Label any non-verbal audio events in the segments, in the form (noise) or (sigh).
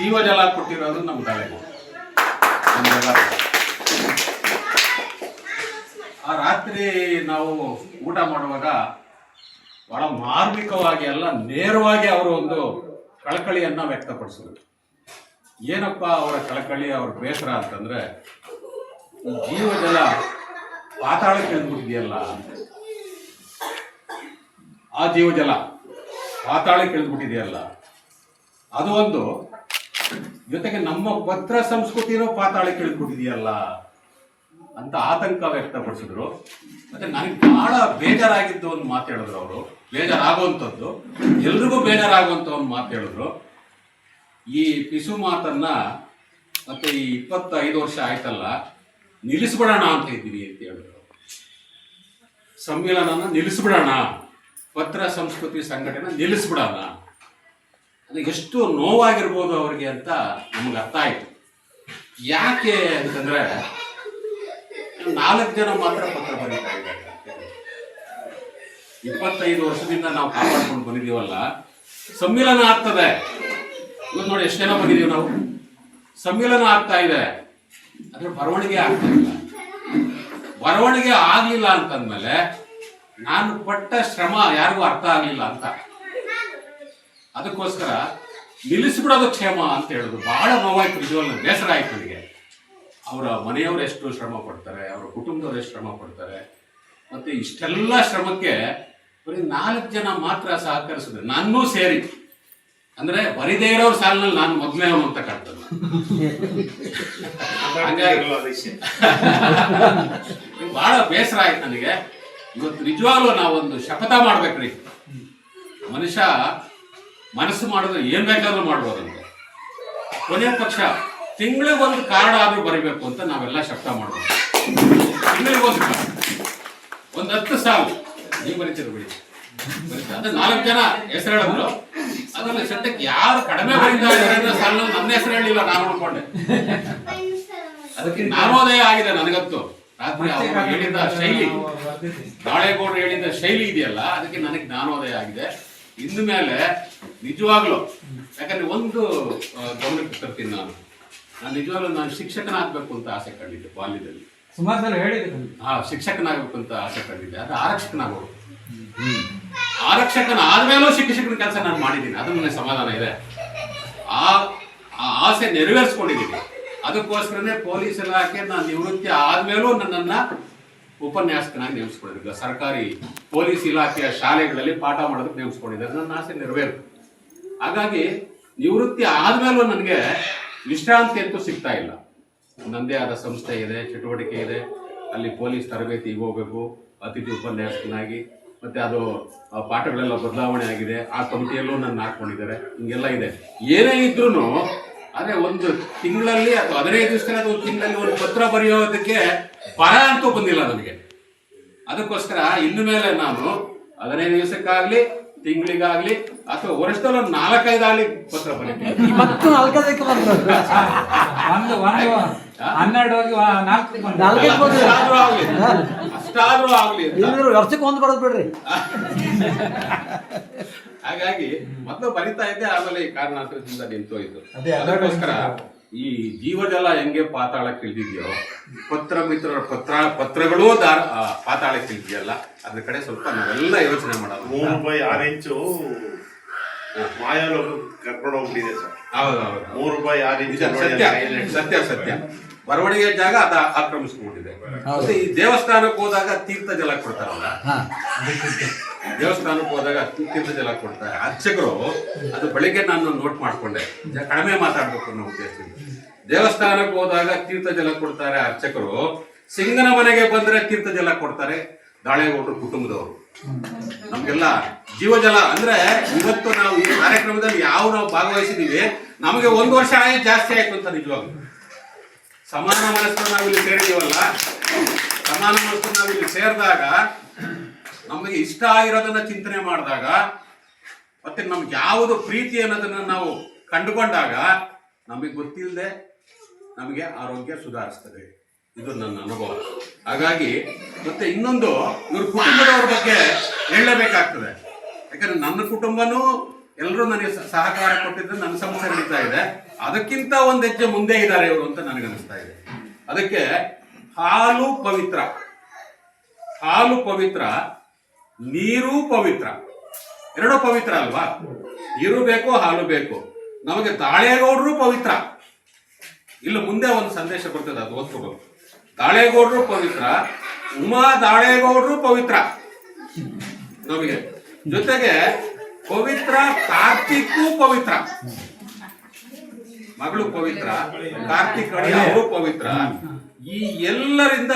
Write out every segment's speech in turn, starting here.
ಜೀವಜಲ ಕೊಟ್ಟಿರೋದು ನಮ್ಮ ನಮ್ಗೆಲ್ಲ. ಆ ರಾತ್ರಿ ನಾವು ಊಟ ಮಾಡುವಾಗ ಬಹಳ ಮಾರ್ಮಿಕವಾಗಿ ಅಲ್ಲ ನೇರವಾಗಿ ಅವರು ಒಂದು ಕಳಕಳಿಯನ್ನ ವ್ಯಕ್ತಪಡಿಸಿದ್ರು ಏನಪ್ಪ ಅವರ ಕಳಕಳಿ, ಅವ್ರ ಬೇಸರ ಅಂತಂದ್ರೆ ಜೀವಜಲ ಪಾತಾಳಕ್ಕೆ ಇಳಿದ್ಬಿಟ್ಟಿದೆಯಲ್ಲ, ಆ ಜೀವಜಲ ಪಾತಾಳಕ್ಕೆ ಇಳಿದ್ಬಿಟ್ಟಿದೆಯಲ್ಲ, ಅದು ಒಂದು ಜೊತೆಗೆ ನಮ್ಮ ಪತ್ರ ಸಂಸ್ಕೃತಿನೂ ಪಾತಾಳಕ್ಕೆ ಇಳಿದ್ಬಿಟ್ಟಿದೆಯಲ್ಲ ಅಂತ ಆತಂಕ ವ್ಯಕ್ತಪಡಿಸಿದ್ರು. ಮತ್ತೆ ನನಗೆ ಬಹಳ ಬೇಜಾರಾಗಿದ್ದು ಒಂದು ಮಾತು ಹೇಳಿದ್ರು ಅವರು. ಬೇಜಾರಾಗುವಂಥದ್ದು. ಎಲ್ರಿಗೂ ಬೇಜಾರಾಗುವಂಥ ಒಂದು ಮಾತು ಹೇಳಿದ್ರು. ಈ ಪಿಸು ಮಾತನ್ನ ಮತ್ತೆ ಈ ಇಪ್ಪತ್ತೈದು ವರ್ಷ ಆಯ್ತಲ್ಲ, ನಿಲ್ಲಿಸ್ಬಿಡೋಣ ಅಂತ ಇದ್ದೀನಿ ಅಂತ ಹೇಳಿದ್ರು. ಸಮ್ಮೇಳನನ ನಿಲ್ಲಿಸ್ಬಿಡೋಣ. ಪತ್ರ ಸಂಸ್ಕೃತಿ ಸಂಘಟನೆ ನಿಲ್ಲಿಸ್ಬಿಡೋಣ. ಅದು ಎಷ್ಟು ನೋವಾಗಿರ್ಬೋದು ಅವರಿಗೆ ಅಂತ ನಮ್ಗೆ ಅರ್ಥ ಆಯ್ತು. ಯಾಕೆ ಅಂತಂದ್ರೆ ನಾಲ್ಕು ಜನ ಮಾತ್ರ ಪತ್ರ ಬರೀತಾ ಇದ್ದಾರೆ. ಇಪ್ಪತ್ತೈದು ವರ್ಷದಿಂದ ನಾವು ಕಾಪಾಡ್ಕೊಂಡು ಬಂದಿದೀವಲ್ಲ ಸಮ್ಮಿಲನ ಆಗ್ತದೆ. ಇವತ್ತು ನೋಡಿ ಎಷ್ಟು ಜನ ಬಂದಿದೀವಿ ನಾವು? ಸಮ್ಮಿಲನ ಆಗ್ತಾ ಇದೆ. ಅದ್ರ ಬರವಣಿಗೆ ಆಗ್ತಾ ಇಲ್ಲ. ಬರವಣಿಗೆ ಆಗ್ಲಿಲ್ಲ ಅಂತಂದ್ಮೇಲೆ ನಾನು ಪಟ್ಟ ಶ್ರಮ ಯಾರಿಗೂ ಅರ್ಥ ಆಗ್ಲಿಲ್ಲ ಅಂತ. ಅದಕ್ಕೋಸ್ಕರ ನಿಲ್ಲಿಸ್ಬಿಡೋದು ಕ್ಷೇಮ ಅಂತ ಹೇಳಿದ್ರು. ಬಹಳ ನೋವಾಯ್ತು ನಿಜವಾಗ್ಲೂ ಬೇಸರ ಆಯ್ತು ನನಗೆ. ಅವರ ಮನೆಯವರು ಎಷ್ಟು ಶ್ರಮ ಪಡ್ತಾರೆ ಅವರ ಕುಟುಂಬದವರು ಎಷ್ಟು ಶ್ರಮ ಪಡ್ತಾರೆ ಮತ್ತೆ ಇಷ್ಟೆಲ್ಲ ಶ್ರಮಕ್ಕೆ ಬರೀ ನಾಲ್ಕು ಜನ ಮಾತ್ರ ಸಹಕರಿಸಿದ್ರೆ ನನ್ನೂ ಸೇರಿ. ಅಂದ್ರೆ ಬರಿದೇ ಇರೋ ಸಾಲಿನಲ್ಲಿ ನಾನು ಮೊದಲೇ ಅವನು ಅಂತ ಕಾಣ್ತದೆ (laughs) ಹಂಗಾಗಿ (laughs) ಬಹಳ ಬೇಸರ ಆಯ್ತು ನನಗೆ. ಇವತ್ತು ನಿಜವಾಗ್ಲೂ ನಾವೊಂದು ಶಪಥ ಮಾಡ್ಬೇಕ್ರಿ. ಮನುಷ್ಯ ಮನಸ್ಸು ಮಾಡಿದ್ರೆ ಏನ್ ಬೇಕಾದ್ರೂ ಮಾಡ್ಬೋದಂತೆ ಕೊನೆಯ ಪಕ್ಷ ತಿಂಗಳಿಗೊಂದು ಕಾರ್ಡ್ ಆದ್ರೂ ಬರಿಬೇಕು ಅಂತ ನಾವೆಲ್ಲ ಶಬ್ದ ಮಾಡ್ಬೋದು. ತಿಂಗಳಿಗೊಂದು ಒಂದು ಹತ್ತು ಸಾಲು ನೀವು ಬರೀತೀರಿ ಬಿಡಿ. ಅಂದ್ರೆ ನಾಲ್ಕು ಜನ ಹೆಸರು ಹೇಳಿದ್ರು ಅದ್ರಲ್ಲಿ ಸದ್ಯಕ್ಕೆ ಯಾರು ಕಡಿಮೆ ಬರೀತಾ ಇದ್ದಾರೆ ಸಾಲು ನನ್ನ ಹೆಸರು ಹೇಳಿಲ್ಲ ನಾನು ನೋಡ್ಕೊಂಡೆ ಅದಕ್ಕೆ ನಾನೋದಯ ಆಗಿದೆ ನನಗಂತೂ. ರಾತ್ರಿ ಅವರು ಹೇಳಿದ ಶೈಲಿ. ನಾಳೆಗೌಡರು ಹೇಳಿದ ಶೈಲಿ ಇದೆಯಲ್ಲ ಅದಕ್ಕೆ ನನಗೆ ಜ್ಞಾನೋದಯ ಆಗಿದೆ. ಇನ್ನು ಮೇಲೆ ನಿಜವಾಗ್ಲು. ಯಾಕಂದ್ರೆ ಒಂದು ಗಮನಕ್ಕೆ ತರ್ತೀನಿ ನಾನು. ನಾನು ನಿಜವಾಗ್ಲೂ ನಾನು ಶಿಕ್ಷಕನಾಗಬೇಕು ಅಂತ ಆಸೆ ಕಂಡಿದ್ದೆ ಬಾಲ್ಯದಲ್ಲಿ. ಸುಮಾರು ಸಲ ಹೇಳಿದ್ರು ಹಾ ಶಿಕ್ಷಕನಾಗಬೇಕು ಅಂತ ಆಸೆ ಕಂಡಿದ್ದೆ. ಅದು ಆರಕ್ಷಕನಾಗಬೇಕು ಆರಕ್ಷಕನ ಆದ್ಮೇಲೂ ಶಿಕ್ಷಕನ ಕೆಲಸ ನಾನು ಮಾಡಿದ್ದೀನಿ. ಅದು ನನಗೆ ಸಮಾಧಾನ ಇದೆ. ಆ ಆ ಆಸೆ ನೆರವೇರಿಸ್ಕೊಂಡಿದ್ದೀನಿ. ಅದಕ್ಕೋಸ್ಕರನೇ ಪೊಲೀಸ್ ಇಲಾಖೆ ನಾನು ನಿವೃತ್ತಿ ಆದ್ಮೇಲೂ ನನ್ನನ್ನ ಉಪನ್ಯಾಸಕನಾಗಿ ನೇಮಿಸ್ಕೊಂಡಿದ್ದೀನಿ ಸರ್ಕಾರಿ ಪೊಲೀಸ್ ಇಲಾಖೆಯ ಶಾಲೆಗಳಲ್ಲಿ ಪಾಠ ಮಾಡೋದಕ್ಕೆ ನೇಮಿಸ್ಕೊಂಡಿದ್ದಾರೆ. ನನ್ನ ಆಸೆ ನೆರವೇರಿತು. ಹಾಗಾಗಿ ನಿವೃತ್ತಿ ಆದ್ಮೇಲೂ ನನಗೆ ವಿಶ್ರಾಂತಿ ಅಂತೂ ಸಿಗ್ತಾ ಇಲ್ಲ. ನನ್ನದೇ ಆದ ಸಂಸ್ಥೆ ಇದೆ, ಚಟುವಟಿಕೆ ಇದೆ. ಅಲ್ಲಿ ಪೊಲೀಸ್ ತರಬೇತಿಗೆ ಹೋಗ್ಬೇಕು ಅತಿಥಿ ಉಪನ್ಯಾಸಕನಾಗಿ, ಮತ್ತೆ ಅದು ಪಾಠಗಳೆಲ್ಲ ಬದಲಾವಣೆ ಆಗಿದೆ. ಆ ಕಮಿಟಿಯಲ್ಲೂ ನನ್ನ ಹಾಕೊಂಡಿದ್ದಾರೆ ಹಿಂಗೆಲ್ಲ ಇದೆ. ಏನೇ ಇದ್ರೂ ಅದೇ ಒಂದು ತಿಂಗಳಲ್ಲಿ ಅಥವಾ ಹದಿನೈದು ದಿವಸದಲ್ಲಿ ಒಂದು ತಿಂಗಳಲ್ಲಿ ಒಂದು ಪತ್ರ ಬರೆಯೋದಕ್ಕೆ ಬರ ಅಂತೂ ಬಂದಿಲ್ಲ ನನಗೆ. ಅದಕ್ಕೋಸ್ಕರ ಇನ್ನು ಮೇಲೆ ನಾನು ಹದಿನೈದು ದಿವಸಕ್ಕಾಗ್ಲಿ ತಿಂಗಳಿಗಾಗ್ಲಿ ಅಥವಾ ವರ್ಷದಲ್ಲ ನಾಲ್ಕೈದಾಗ್ಲಿ ಪತ್ರ ಬರೀತೀವಿ ಮತ್ತು ನಾಲ್ಕದಕ್ಕೆ ಬಂದ್ರು ಒಂದು ಒಂದು ಹನ್ನೆರಡು ಹೋಗಿ ವ- ನಾಲ್ಕು ಬಂದು ನಾಲ್ಕಕ್ಕೆ ಬಂದ್ರು ಅಷ್ಟಾದ್ರೂ ಆಗ್ಲಿ. ಅಷ್ಟಾದ್ರೂ ಆಗ್ಲಿ ಅಂತ. ಇಲ್ಲಿದ್ರು ವರ್ಷಕ್ಕೆ ಒಂದು ಬರೋದು ಬಿಡ್ರಿ. ಹಾಗಾಗಿ ಮೊದಲು ಬರಿತಾ ಇದ್ದೆ ಆಮೇಲೆ ಈ ಕಾರಣಾಂತರದಿಂದ ನಿಂತೋಯ್ತು. ಅದೇ, ಅದೇ ಅದಕ್ಕೋಸ್ಕರ ಈ ಜೀವಜಲ ಹೆಂಗೆ ಪಾತಾಳಕ್ಕೆ ಇಳಿದಿದೆಯೋ ಪತ್ರ ಮಿತ್ರರ ಪತ್ರ ಪತ್ರಗಳು ದಾರ ಆ, ಪಾತಾಳಕ್ಕೆ ಇಳಿದೆಯಲ್ಲ ಅದ್ರ ಕಡೆ ಸ್ವಲ್ಪ ನಾವೆಲ್ಲ ಯೋಚನೆ ಮಾಡೋಣ ಮೂರು ಬೈ ಆರು ಇಂಚು ಮಾಯಾಲೋಕ ಕರ್ಕೊಂಡು ಹೋಗ್ಬಿಟ್ಟಿದೆ ಸರ್. ಹೌದು ಹೌದು ಮೂರು ಬೈ ಆರು ಇಂಚು ಸತ್ಯ ಸತ್ಯ ಸತ್ಯ. ಬರವಣಿಗೆ ಜಾಗ ಅದ ಆಕ್ರಮಿಸ್ಕೊಂಡಿದೆ. ಮತ್ತೆ ಈ ದೇವಸ್ಥಾನಕ್ಕೆ ಹೋದಾಗ ತೀರ್ಥ ಜಲ ಕೊಡ್ತಾರಲ್ಲ. ಹಾ. ದೇವಸ್ಥಾನಕ್ಕೆ ಹೋದಾಗ ತೀರ್ಥ ಜಲ ಕೊಡ್ತಾರೆ. ಅರ್ಚಕರು ಅದು ಬೆಳಿಗ್ಗೆ ನಾನು ನೋಟ್ ಮಾಡ್ಕೊಂಡೆ. ಕಡಿಮೆ ಮಾತಾಡ್ಬೇಕು ಅನ್ನೋ ಉದ್ದೇಶದಿಂದ. ದೇವಸ್ಥಾನಕ್ಕೆ ಹೋದಾಗ ತೀರ್ಥ ಜಲ ಕೊಡ್ತಾರೆ ಅರ್ಚಕರು. ಸಿಂಗನ ಮನೆಗೆ ಬಂದ್ರೆ ತೀರ್ಥ ಜಲ ಕೊಡ್ತಾರೆ. ದಾಳೇಗೌಡರು ಕುಟುಂಬದವರು. ನಮಗೆಲ್ಲ ಜೀವಜಲ ಅಂದ್ರೆ ಇವತ್ತು ನಾವು ಈ ಕಾರ್ಯಕ್ರಮದಲ್ಲಿ ಯಾವ ನಾವು ಭಾಗವಹಿಸಿದೀವಿ, ನಮಗೆ ಒಂದು ವರ್ಷ ಆಯ್ತು ಜಾಸ್ತಿ ಆಯ್ತು ಅಂತ ನಿಜವಾಗ್ಲು. ಸಮಾನ ಮನಸ್ಸು ನಾವು ಇಲ್ಲಿ ಸೇರಿದೀವಲ್ಲ? ಸಮಾನ ಮನಸ್ಸು ನಾವು ಇಲ್ಲಿ ಸೇರಿದಾಗ ನಮಗೆ ಇಷ್ಟ ಆಗಿರೋದನ್ನ ಚಿಂತನೆ ಮಾಡಿದಾಗ ಮತ್ತೆ ನಮ್ಗೆ ಯಾವುದು ಪ್ರೀತಿ ಅನ್ನೋದನ್ನ ನಾವು ಕಂಡುಕೊಂಡಾಗ ನಮಗೆ ಗೊತ್ತಿಲ್ಲದೆ ನಮಗೆ ಆರೋಗ್ಯ ಸುಧಾರಿಸ್ತದೆ. ಇದು ನನ್ನ ಅನುಭವ. ಹಾಗಾಗಿ ಮತ್ತೆ ಇನ್ನೊಂದು ಇವ್ರ ಕುಟುಂಬದವ್ರ ಬಗ್ಗೆ ಹೇಳಬೇಕಾಗ್ತದೆ. ಯಾಕಂದ್ರೆ ನನ್ನ ಕುಟುಂಬನೂ ಎಲ್ಲರೂ ನನಗೆ ಸಹಕಾರ ಕೊಟ್ಟಿದ್ರೆ ನನ್ನ ಸಂಸ್ಥೆ ನಡೀತಾ ಇದೆ. ಅದಕ್ಕಿಂತ ಒಂದು ಹೆಜ್ಜೆ ಮುಂದೆ ಇದ್ದಾರೆ ಇವರು ಅಂತ ನನಗನ್ನಿಸ್ತಾ ಇದೆ. ಅದಕ್ಕೆ ಹಾಲು ಪವಿತ್ರ. ಹಾಲು ಪವಿತ್ರ ನೀರು ಪವಿತ್ರ. ಎರಡೂ ಪವಿತ್ರ ಅಲ್ವಾ? ನೀರು ಬೇಕು, ಹಾಲು ಬೇಕು. ನಮಗೆ ತಾಳೇಗೌಡರು ಪವಿತ್ರ. ಇಲ್ಲ, ಮುಂದೆ ಒಂದು ಸಂದೇಶ ಬರ್ತದೆ, ಅದು ಓದ್ಕೋಬೇಕು ತಾಳೇಗೌಡರು ಪವಿತ್ರ, ಉಮಾ ದಾಳೇಗೌಡರು ಪವಿತ್ರ. ನಮಗೆ ಜೊತೆಗೆ ಪವಿತ್ರ ಕಾರ್ತಿಕ್ಕು ಪವಿತ್ರ. ಮಗಳು ಪವಿತ್ರ, ಕಾರ್ತಿಕ್ ಅವರು ಪವಿತ್ರ. ಈ ಎಲ್ಲರಿಂದ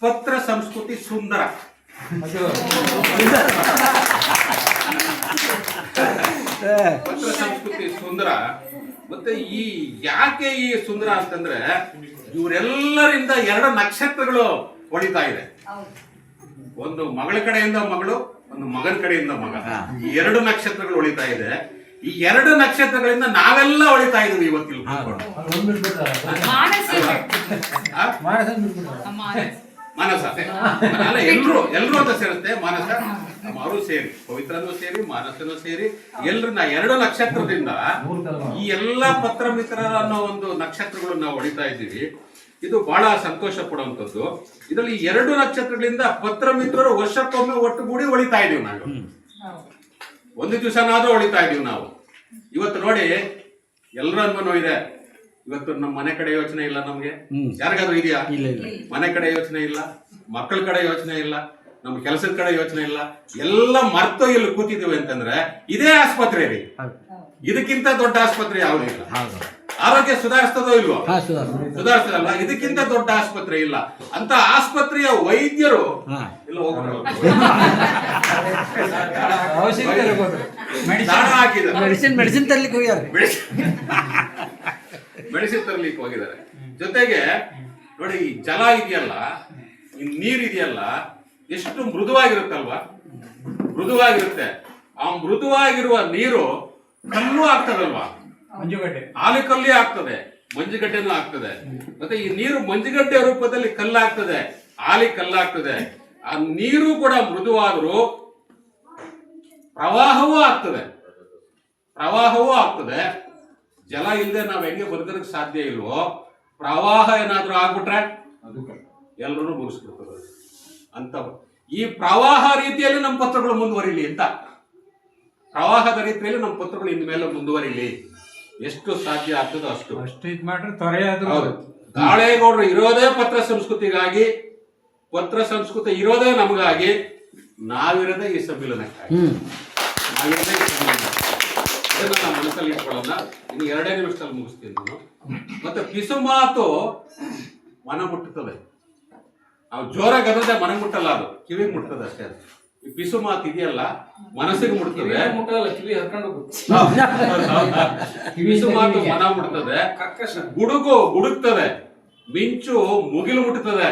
ಪತ್ರ ಸಂಸ್ಕೃತಿ ಸುಂದರ. ಸಂಸ್ಕೃತಿ ಸುಂದರ. ಮತ್ತೆ ಈ ಯಾಕೆ ಈ ಸುಂದರ ಅಂತಂದ್ರೆ ಇವರೆಲ್ಲರಿಂದ ಎರಡು ನಕ್ಷತ್ರಗಳು ಹೊಡಿತಾ ಇದೆ. ಒಂದು ಮಗಳ ಕಡೆಯಿಂದ ಮಗಳು ಒಂದು ಮಗನ ಕಡೆಯಿಂದ ಮಗ. ಈ ಎರಡು ನಕ್ಷತ್ರಗಳು ಹೊಳಿತಾ ಇದೆ. ಈ ಎರಡು ನಕ್ಷತ್ರಗಳಿಂದ ನಾವೆಲ್ಲ ಹೊಳಿತಾ ಇದ್ದೀವಿ. ಆ? ಮಾನಸ ಅಲ್ಲ (laughs) ಎಲ್ರು ಎಲ್ರು ಅಂತ ಸೇರುತ್ತೆ ಮಾನಸ. ಅವರು ಸೇರಿ ಪವಿತ್ರನೂ ಸೇರಿ ಮಾನಸನೂ ಸೇರಿ. ಎಲ್ರನ್ನ ಎರಡು ನಕ್ಷತ್ರದಿಂದ ಈ ಎಲ್ಲಾ ಪತ್ರ ಮಿತ್ರರ ಅನ್ನೋ ಒಂದು ನಕ್ಷತ್ರಗಳು ನಾವು ಹೊಡಿತಾ ಇದ್ದೀವಿ. ಇದು ಬಹಳ ಸಂತೋಷ ಪಡುವಂಥದ್ದು. ಇದರಲ್ಲಿ ಎರಡು ನಕ್ಷತ್ರಗಳಿಂದ ಪತ್ರ ಮಿತ್ರರು ವರ್ಷಕ್ಕೊಮ್ಮೆ ಒಟ್ಟುಗೂಡಿ ಹೊಳಿತಾ ಇದೀವಿ ನಾವು. ಒಂದು ದಿವಸನಾದ್ರೂ ಹೊಳಿತಾ ಇದೀವಿ ನಾವು. ಇವತ್ತು ನೋಡಿ ಎಲ್ಲರ ಅನುಭವ ಇದೆ. ಇವತ್ತು ನಮ್ಮ ಮನೆ ಕಡೆ ಯೋಚನೆ ಇಲ್ಲ ನಮ್ಗೆ. ಯಾರಿಗಾದ್ರೂ ಇದೆಯಾ? ಇಲ್ಲ ಇಲ್ಲ. ಮನೆ ಕಡೆ ಯೋಚನೆ ಇಲ್ಲ ಮಕ್ಕಳ ಕಡೆ ಯೋಚನೆ ಇಲ್ಲ ನಮ್ಮ ಕೆಲಸದ ಕಡೆ ಯೋಚನೆ ಇಲ್ಲ. ಎಲ್ಲ ಮರ್ತು ಇಲ್ಲಿ ಕೂತಿದ್ದೇವೆ ಅಂತಂದ್ರೆ ಇದೇ ಆಸ್ಪತ್ರೆ ರೀ. ಇದಕ್ಕಿಂತ ದೊಡ್ಡ ಆಸ್ಪತ್ರೆ ಯಾವುದೂ ಇಲ್ಲ? ಆರೋಗ್ಯ ಸುಧಾರಿಸ್ತದೋ ಇಲ್ವೋ? ಸುಧಾರಿಸಲ್ಲ ಸುಧಾರಿಸ್ತದಲ್ಲ? ಇದಕ್ಕಿಂತ ದೊಡ್ಡ ಆಸ್ಪತ್ರೆ ಇಲ್ಲ. ಅಂತ ಆಸ್ಪತ್ರೆಯ ವೈದ್ಯರು ಇಲ್ಲ ಹೋಗ್ತಾರೆ ಮೆಡಿಸಿನ್ ಮೆಡಿಸಿನ್ ತರ್ಲಿಕ್ಕೆ ಹೋಗ್ಯಾರ ಮೆಡಿಸಿನ್ ತರ್ಲಿಕ್ಕೆ ಹೋಗಿದ್ದಾರೆ. ಜೊತೆಗೆ ನೋಡಿ ಈ ಜಲ ಇದೆಯಲ್ಲ ಈ ನೀರ್ ಇದೆಯಲ್ಲ ಎಷ್ಟು ಮೃದುವಾಗಿರುತ್ತಲ್ವಾ? ಮೃದುವಾಗಿರುತ್ತೆ. ಆ ಮೃದುವಾಗಿರುವ ನೀರು ಕಲ್ಲು ಆಗ್ತದಲ್ವಾ? ಮಂಜುಗಡ್ಡೆ. ಆಲಿಕಲ್ಲಿ ಆಗ್ತದೆ ಮಂಜುಗಡ್ಡೆನೂ ಆಗ್ತದೆ. ಮತ್ತೆ ಈ ನೀರು ಮಂಜುಗಡ್ಡೆ ರೂಪದಲ್ಲಿ ಕಲ್ಲಾಗ್ತದೆ ಆಲಿ ಕಲ್ಲಾಗ್ತದೆ. ಆ ನೀರು ಕೂಡ ಮೃದುವಾದರೂ ಪ್ರವಾಹವೂ ಆಗ್ತದೆ. ಪ್ರವಾಹವೂ ಆಗ್ತದೆ. ಜಲ ಇಲ್ಲದೆ ನಾವು ಹೆಂಗೆ ಬದುಕೋದಕ್ಕೆ ಸಾಧ್ಯ ಇಲ್ವೋ ಪ್ರವಾಹ ಏನಾದ್ರೂ ಆಗ್ಬಿಟ್ರೆ. ಎಲ್ಲರೂ ಮುಗಿಸ್ಬಿಡ್ತದೆ. ಅಂತ ಈ ಪ್ರವಾಹ ರೀತಿಯಲ್ಲಿ ನಮ್ಮ ಪತ್ರಗಳು ಮುಂದುವರಿಲಿ ಅಂತ. ಪ್ರವಾಹದ ರೀತಿಯಲ್ಲಿ ನಮ್ಮ ಪತ್ರಗಳು ಇನ್ಮೇಲೆ ಮುಂದುವರಿಲಿ. ಎಷ್ಟು ಸಾಧ್ಯ ಆಗ್ತದೋ ಅಷ್ಟು. ಅಷ್ಟು ಇದ್ ಮಾಡ್ರೆ ತೊರೆ ದಾಳೇಗೌಡರು ಇರೋದೇ ಪತ್ರ ಸಂಸ್ಕೃತಿಗಾಗಿ ಪತ್ರ ಸಂಸ್ಕೃತಿ ಇರೋದೇ ನಮಗಾಗಿ. ನಾವಿರೋದೇ ಈ ಸಮ್ಮಿಲನಕ್ಕಾಗಿ. ನಾವಿರೋದೇ ಈ ಸಮ್ಮಿಲನಕ್ಕಾಗಿ. ಇದನ್ನ ನಾವು ಮನಸ್ಸಲ್ಲಿ ಇಟ್ಕೊಳ್ಳೋಣ ಇನ್ನು ಎರಡೇ ನಿಮಿಷದಲ್ಲಿ ಮುಗಿಸ್ತೀನಿ ನಾನು. ಮತ್ತೆ ಪಿಸು ಮಾತು ಮನ ಮುಟ್ಟುತ್ತದೆ ನಾವು ಜೋರಾಗಿ ಅದರದೇ ಮನ ಮುಟ್ಟಲ್ಲ ಅದು ಕಿವಿ ಮುಟ್ತದೆ ಅಷ್ಟೇ ಅದು. ಈ ಪಿಸು ಮಾತು ಇದೆಯಲ್ಲ ಮನಸ್ಸಿಗೆ ಮುಟ್ತದೆ. ಮುಟ್ಟಲ್ಲ ಕಿವಿ ಹರ್ಕೊಂಡು ಪಿಸು ಮಾತು ಮನ ಮುಟ್ತದೆ. ಗುಡುಗು ಗುಡುಕ್ತದೆ ಮಿಂಚು ಮುಗಿಲು ಮುಟ್ತದೆ.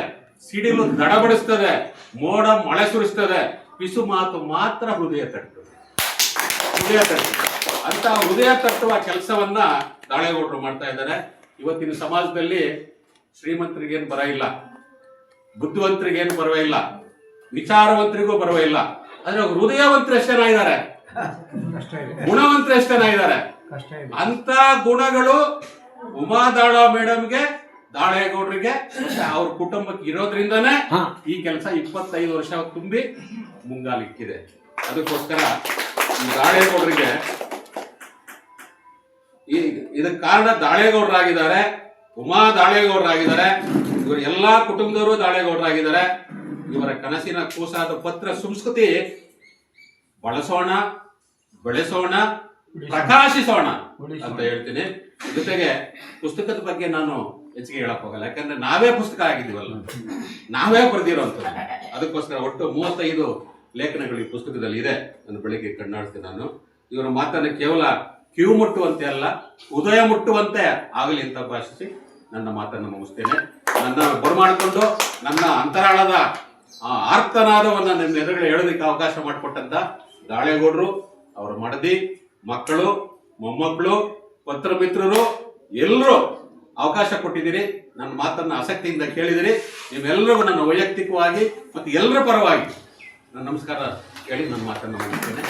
ಸಿಡಿಲು ದಡಬಡಿಸ್ತದೆ. ಮೋಡ ಮಳೆ ಸುರಿಸ್ತದೆ. ಪಿಸು ಮಾತು ಮಾತ್ರ ಹೃದಯ ತಟ್ಟುತ್ತದೆ ಹೃದಯ ಅಂತ ಹೃದಯ ತಟ್ಟುವ ಕೆಲಸವನ್ನ ದಾಳೇಗೌಡರು ಮಾಡ್ತಾ ಇದ್ದಾರೆ. ಇವತ್ತಿನ ಸಮಾಜದಲ್ಲಿ ಶ್ರೀಮಂತರಿಗೇನು ಬರ ಇಲ್ಲ. ಬುದ್ಧಿವಂತರಿಗೇನು ಬರುವ ಇಲ್ಲ. ವಿಚಾರವಂತರಿಗೂ ಬರುವ ಇಲ್ಲ. ಆದ್ರೆ ಹೃದಯವಂತರು ಎಷ್ಟು ಜನ ಇದ್ದಾರೆ. ಗುಣವಂತರು ಎಷ್ಟು ಜನ ಇದ್ದಾರೆ. ಅಂತ ಗುಣಗಳು ಉಮಾದಾಳ ಮೇಡಮ್ಗೆ ದಾಳೇಗೌಡರಿಗೆ ಅವ್ರ ಕುಟುಂಬಕ್ಕೆ ಇರೋದ್ರಿಂದನೇ ಹಾ. ಈ ಕೆಲಸ ಇಪ್ಪತ್ತೈದು ವರ್ಷ ತುಂಬಿ ಮುಂಗಾಲಿಕ್ಕಿದೆ. ಅದಕ್ಕೋಸ್ಕರ ದಾಳೇಗೌಡರಿಗೆ ಈ ಇದಕ್ಕೆ ಕಾರಣ ದಾಳೇಗೌಡರಾಗಿದ್ದಾರೆ ಉಮಾ ದಾಳೇಗೌಡರಾಗಿದ್ದಾರೆ ಇವರ ಎಲ್ಲಾ ಕುಟುಂಬದವರು ದಾಳೇಗೌಡರಾಗಿದ್ದಾರೆ ಇವರ ಕನಸಿನ ಕೂಸಾದ ಪತ್ರ ಸಂಸ್ಕೃತಿ ಬಳಸೋಣ ಬೆಳೆಸೋಣ ಪ್ರಕಾಶಿಸೋಣ ಅಂತ ಹೇಳ್ತೀನಿ. ಜೊತೆಗೆ ಪುಸ್ತಕದ ಬಗ್ಗೆ ನಾನು ಹೆಚ್ಚಿಗೆ ಹೇಳಕ್ ಹೋಗಲ್ಲ ಯಾಕಂದ್ರೆ ನಾವೇ ಪುಸ್ತಕ ಆಗಿದ್ದೀವಲ್ಲ ನಾವೇ ಬರೆದಿರೋಂಥದ್ದು. ಅದಕ್ಕೋಸ್ಕರ ಒಟ್ಟು ಮೂವತ್ತೈದು ಲೇಖನಗಳು ಈ ಪುಸ್ತಕದಲ್ಲಿ ಇದೆ. ನನ್ನ ಬೆಳಿಗ್ಗೆ ಕಣ್ಣಾಡ್ತೀನಿ ನಾನು. ಇವರ ಮಾತನ್ನು ಕೇವಲ ಕಿವು ಮುಟ್ಟುವಂತೆ ಅಲ್ಲ, ಉದಯ ಮುಟ್ಟುವಂತೆ ಆಗಲಿ ಅಂತ ಭಾಷಿಸಿ ನನ್ನ ಮಾತನ್ನು ಮುಗಿಸ್ತೇನೆ. ನನ್ನ ಬರಮಾಡಿಕೊಂಡು ನನ್ನ ಅಂತರಾಳದ ಆ ಆರ್ತನಾದವನ್ನ ನಿಮ್ಮ ಎದುರುಗಡೆ ಹೇಳೋದಕ್ಕೆ ಅವಕಾಶ ಮಾಡಿಕೊಟ್ಟಂತ ದಾಳೆಗೌಡರು ಅವರ ಮಡದಿ, ಮಕ್ಕಳು ಮೊಮ್ಮಕ್ಕಳು ಪತ್ರ ಮಿತ್ರರು ಎಲ್ಲರೂ ಅವಕಾಶ ಕೊಟ್ಟಿದ್ದೀರಿ. ನನ್ನ ಮಾತನ್ನ ಆಸಕ್ತಿಯಿಂದ ಕೇಳಿದಿರಿ. ನೀವೆಲ್ಲರಿಗೂ ನನ್ನ ವೈಯಕ್ತಿಕವಾಗಿ ಮತ್ತು ಎಲ್ಲರ ಪರವಾಗಿ ನಮಸ್ಕಾರ ಹೇಳಿ ನನ್ನ ಮಾತನ್ನು ಮುಗಿಸ್ತೇನೆ.